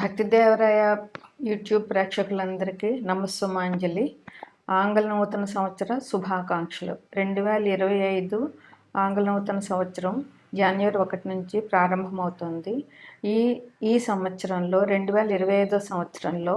భక్తిదేవరాయ YouTube ప్రేక్షకులందరికీ నమస్సుమాంజలి. ఆంగ్ల నూతన సంవత్సర శుభాకాంక్షలు. రెండు వేల ఇరవై ఐదు ఆంగ్ల నూతన సంవత్సరం జనవరి ఒకటి నుంచి ప్రారంభమవుతుంది. ఈ ఈ సంవత్సరంలో రెండు వేల ఇరవై ఐదో సంవత్సరంలో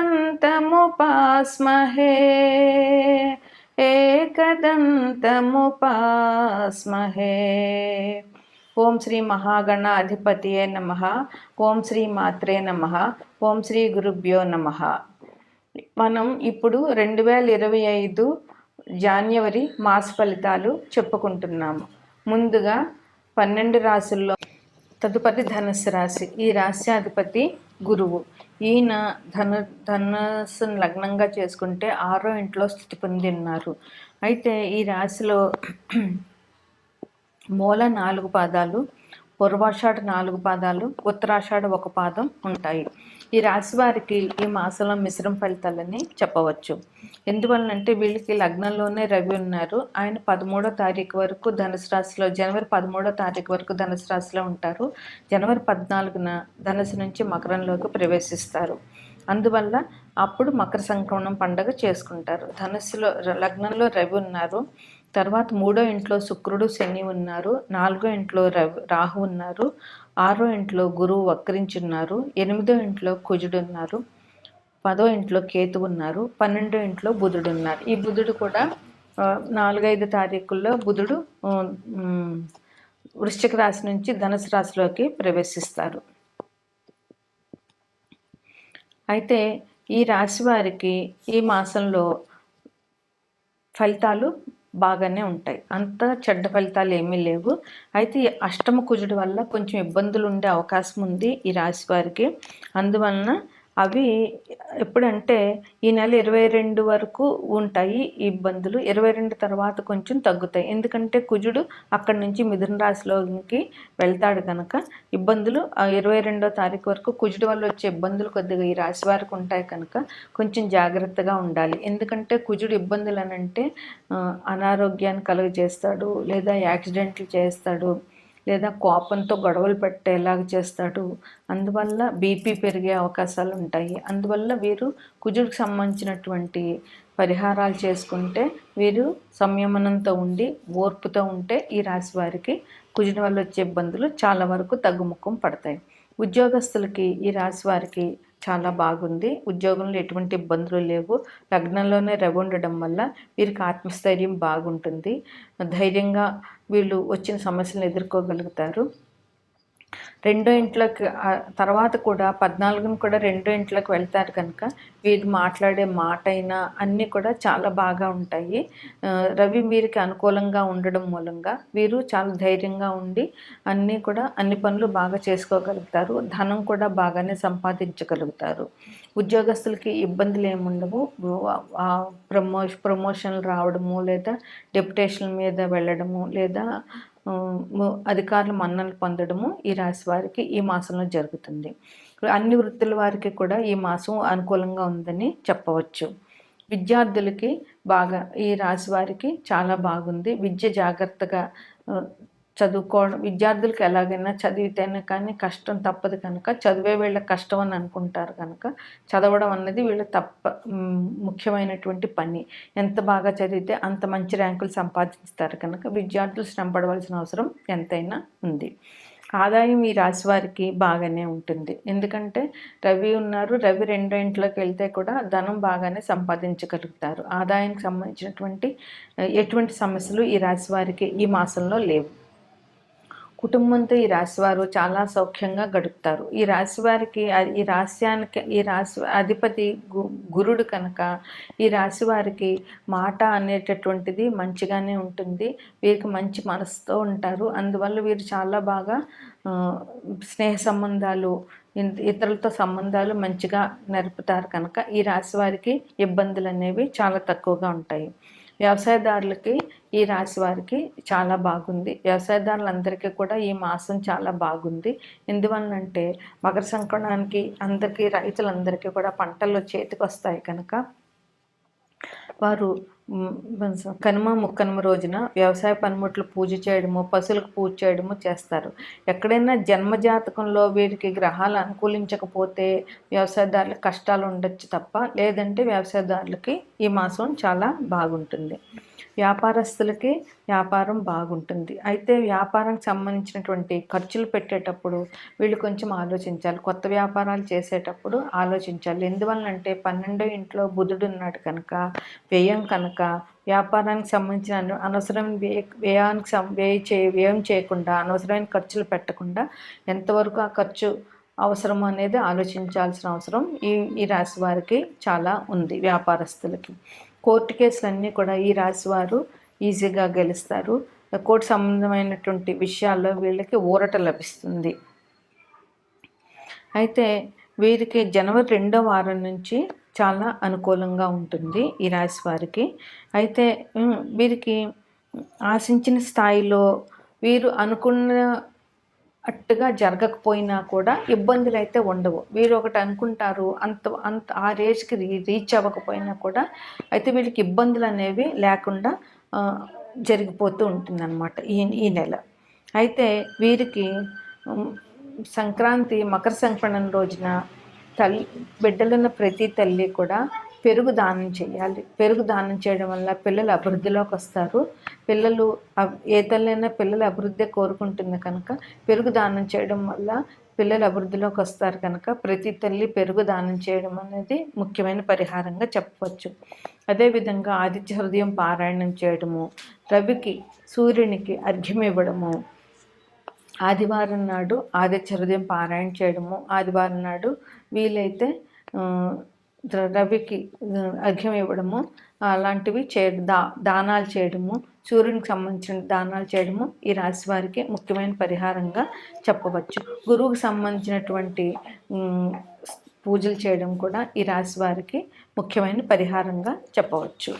ఏకదంతముపాస్మహే ఏకదంతముపాస్మహే ఓం శ్రీ మహాగణ అధిపతియే నమ. ఓం శ్రీ మాత్రే నమ. ఓం శ్రీ గురుభ్యో నమ. మనం ఇప్పుడు రెండు వేల ఇరవై ఐదు జాన్యవరి మాస ఫలితాలు చెప్పుకుంటున్నాము. ముందుగా పన్నెండు రాసుల్లో తదుపరి ధనుసు రాశి. ఈ రాశ్యాధిపతి గురువు. ఈయన ధను ధనస్సును లగ్నంగా చేసుకుంటే ఆరో ఇంట్లో స్థితి పొంది ఉన్నారు అయితే ఈ రాశిలో మూల నాలుగు పాదాలు పూర్వాషాఢ నాలుగు పాదాలు ఉత్తరాషాఢ ఒక పాదం ఉంటాయి. ఈ రాశి వారికి ఈ మాసంలో మిశ్రమ ఫలితాలని చెప్పవచ్చు. ఎందువలనంటే వీళ్ళకి లగ్నంలోనే రవి ఉన్నారు. ఆయన పదమూడో తారీఖు వరకు ధనుసు రాశిలో జనవరి పదమూడో తారీఖు వరకు ధనుసు రాశిలో ఉంటారు. జనవరి పద్నాలుగున ధనుసు నుంచి మకరంలోకి ప్రవేశిస్తారు. అందువల్ల అప్పుడు మకర సంక్రమణం పండుగ చేసుకుంటారు. ధనుసులో లగ్నంలో రవి ఉన్నారు. తర్వాత మూడో ఇంట్లో శుక్రుడు శని ఉన్నారు. నాలుగో ఇంట్లో రవి రాహు ఉన్నారు. ఆరో ఇంట్లో గురువు వక్రించున్నారు. ఎనిమిదో ఇంట్లో కుజుడు ఉన్నారు పదో ఇంట్లో కేతు ఉన్నారు. పన్నెండో ఇంట్లో బుధుడు ఉన్నారు ఈ బుధుడు కూడా నాలుగైదు తారీఖుల్లో బుధుడు వృశ్చిక రాశి నుంచి ధనుసు రాశిలోకి ప్రవేశిస్తారు. అయితే ఈ రాశి వారికి ఈ మాసంలో ఫలితాలు బాగానే ఉంటాయి. అంత చెడ్డ ఫలితాలు ఏమీ లేవు. అయితే ఈ అష్టమ కుజుడు వల్ల కొంచెం ఇబ్బందులు ఉండే అవకాశం ఉంది ఈ రాశి వారికి. అందువలన అవి ఎప్పుడంటే ఈ నెల ఇరవై రెండు వరకు ఉంటాయి ఇబ్బందులు. ఇరవై రెండు తర్వాత కొంచెం తగ్గుతాయి. ఎందుకంటే కుజుడు అక్కడి నుంచి మిథున రాశిలోకి వెళ్తాడు కనుక ఇబ్బందులు ఇరవై రెండో తారీఖు వరకు కుజుడు వల్ల వచ్చే ఇబ్బందులు కొద్దిగా ఈ రాశి వారికి ఉంటాయి కనుక కొంచెం జాగ్రత్తగా ఉండాలి. ఎందుకంటే కుజుడు ఇబ్బందులు అని అంటే అనారోగ్యాన్ని కలుగజేస్తాడు లేదా యాక్సిడెంట్లు చేస్తాడు. లేదా కోపంతో గొడవలు పెట్టేలాగా చేస్తాడు. అందువల్ల బీపీ పెరిగే అవకాశాలు ఉంటాయి. అందువల్ల వీరు కుజుడికి సంబంధించినటువంటి పరిహారాలు చేసుకుంటే వీరు సంయమనంతో ఉండి ఓర్పుతో ఉంటే ఈ రాశి వారికి కుజుడి వల్ల వచ్చే ఇబ్బందులు చాలా వరకు తగ్గుముఖం పడతాయి. ఉద్యోగస్తులకి ఈ రాశి వారికి చాలా బాగుంది. ఉద్యోగంలో ఎటువంటి ఇబ్బందులు లేవు. లగ్నంలోనే రవి ఉండడం వల్ల వీరికి ఆత్మస్థైర్యం బాగుంటుంది. ధైర్యంగా వీళ్ళు వచ్చిన సమస్యలను ఎదుర్కోగలుగుతారు. రెండో ఇంట్లోకి తర్వాత కూడా పద్నాలుగును కూడా రెండో ఇంట్లోకి వెళ్తారు కనుక వీరు మాట్లాడే మాట అయినా అన్నీ కూడా చాలా బాగా ఉంటాయి. రవి వీరికి అనుకూలంగా ఉండడం మూలంగా వీరు చాలా ధైర్యంగా ఉండి అన్నీ కూడా అన్ని పనులు బాగా చేసుకోగలుగుతారు. ధనం కూడా బాగానే సంపాదించగలుగుతారు. ఉద్యోగస్తులకి ఇబ్బందులు ఏముండవు ఆ ప్రమో ప్రమోషన్లు రావడము లేదా డెప్యుటేషన్ మీద వెళ్ళడము లేదా అధికారుల మన్ననలు పొందడము ఈ రాశి వారికి ఈ మాసంలో జరుగుతుంది. అన్ని వృత్తుల వారికి కూడా ఈ మాసం అనుకూలంగా ఉందని చెప్పవచ్చు. విద్యార్థులకి బాగా ఈ రాశి వారికి చాలా బాగుంది. విద్య జాగ్రత్తగా చదువుకోవడం విద్యార్థులకు ఎలాగైనా చదివితేనే కానీ కష్టం తప్పదు కనుక చదివే వీళ్ళ కష్టం అని అనుకుంటారు కనుక చదవడం అన్నది వీళ్ళ తప్ప ముఖ్యమైనటువంటి పని. ఎంత బాగా చదివితే అంత మంచి ర్యాంకులు సంపాదిస్తారు కనుక విద్యార్థులు శ్రమ పడవలసిన అవసరం ఎంతైనా ఉంది. ఆదాయం ఈ రాశి వారికి బాగానే ఉంటుంది. ఎందుకంటే రవి ఉన్నారు రవి రెండో ఇంట్లోకి వెళ్తే కూడా ధనం బాగానే సంపాదించగలుగుతారు. ఆదాయానికి సంబంధించినటువంటి ఎటువంటి సమస్యలు ఈ రాశి వారికి ఈ మాసంలో లేవు. కుటుంబంతో ఈ రాశివారు చాలా సౌఖ్యంగా గడుపుతారు. ఈ రాశి వారికి ఈ రాశ్యానికి ఈ రాశి అధిపతి గు గురుడు కనుక ఈ రాశి వారికి మాట అనేటటువంటిది మంచిగానే ఉంటుంది. వీరికి మంచి మనసుతో ఉంటారు. అందువల్ల వీరు చాలా బాగా స్నేహ సంబంధాలు ఇతరులతో సంబంధాలు మంచిగా నడుపుతారు కనుక ఈ రాశి వారికి ఇబ్బందులు అనేవి చాలా తక్కువగా ఉంటాయి. వ్యవసాయదారులకి ఈ రాశి వారికి చాలా బాగుంది. వ్యవసాయదారులందరికీ కూడా ఈ మాసం చాలా బాగుంది. ఎందువలనంటే మకర సంక్రాంతికి అందరికీ రైతులందరికీ కూడా పంటలు చేతికి వస్తాయి కనుక వారు కనుమ ముక్కనుమ రోజున వ్యవసాయ పనిముట్లు పూజ చేయడము పశువులకు పూజ చేయడము చేస్తారు. ఎక్కడైనా జన్మజాతకంలో వీరికి గ్రహాలు అనుకూలించకపోతే వ్యవసాయదారులకు కష్టాలు ఉండొచ్చు తప్ప లేదంటే వ్యవసాయదారులకి ఈ మాసం చాలా బాగుంటుంది. వ్యాపారస్తులకి వ్యాపారం బాగుంటుంది. అయితే వ్యాపారానికి సంబంధించినటువంటి ఖర్చులు పెట్టేటప్పుడు వీళ్ళు కొంచెం ఆలోచించాలి. కొత్త వ్యాపారాలు చేసేటప్పుడు ఆలోచించాలి. ఎందువల్లంటే పన్నెండో ఇంట్లో బుధుడు ఉన్నాడు కనుక వ్యయం కనుక వ్యాపారానికి సంబంధించిన అనవసరమైన వ్యయ వ్యయానికి సం వ్యయ చే వ్యయం చేయకుండా అనవసరమైన ఖర్చులు పెట్టకుండా ఎంతవరకు ఆ ఖర్చు అవసరం అనేది ఆలోచించాల్సిన అవసరం ఈ ఈ రాశి వారికి చాలా ఉంది వ్యాపారస్తులకి. కోర్టు కేసులన్నీ కూడా ఈ రాశివారు ఈజీగా గెలుస్తారు. కోర్టు సంబంధమైనటువంటి విషయాల్లో వీళ్ళకి ఊరట లభిస్తుంది. అయితే వీరికి జనవరి రెండో వారం నుంచి చాలా అనుకూలంగా ఉంటుంది ఈ రాశి వారికి అయితే వీరికి ఆశించిన స్థాయిలో వీరు అనుకున్న అట్టుగా జరగకపోయినా కూడా ఇబ్బందులు అయితే ఉండవు. వీరు ఒకటి అనుకుంటారు అంత అంత ఆ రేజ్కి రీ రీచ్ అవ్వకపోయినా కూడా అయితే వీళ్ళకి ఇబ్బందులు అనేవి లేకుండా జరిగిపోతూ ఉంటుందన్నమాట ఈ ఈ నెల. అయితే వీరికి సంక్రాంతి మకర సంక్రమణ రోజున తల్లి బిడ్డలున్న ప్రతి తల్లి కూడా పెరుగు దానం చేయాలి. పెరుగు దానం చేయడం వల్ల పిల్లలు అభివృద్ధిలోకి వస్తారు. పిల్లలు ఏ తల్లైనా పిల్లల అభివృద్ధి కోరుకుంటుంది కనుక పెరుగు దానం చేయడం వల్ల పిల్లలు అభివృద్ధిలోకి వస్తారు కనుక ప్రతి తల్లి పెరుగు దానం చేయడం అనేది ముఖ్యమైన పరిహారంగా చెప్పవచ్చు. అదేవిధంగా ఆదిత్య హృదయం పారాయణం చేయడము రవికి సూర్యునికి అర్ఘ్యం ఇవ్వడము ఆదివారం నాడు ఆదిత్య హృదయం పారాయణ చేయడము ఆదివారం నాడు వీలైతే రవికి అర్ఘ్యం ఇవ్వడము అలాంటివి చే దా దానాలు చేయడము సూర్యునికి సంబంధించిన దానాలు చేయడము ఈ రాశి వారికి ముఖ్యమైన పరిహారంగా చెప్పవచ్చు. గురువుకి సంబంధించినటువంటి పూజలు చేయడం కూడా ఈ రాశి వారికి ముఖ్యమైన పరిహారంగా చెప్పవచ్చు.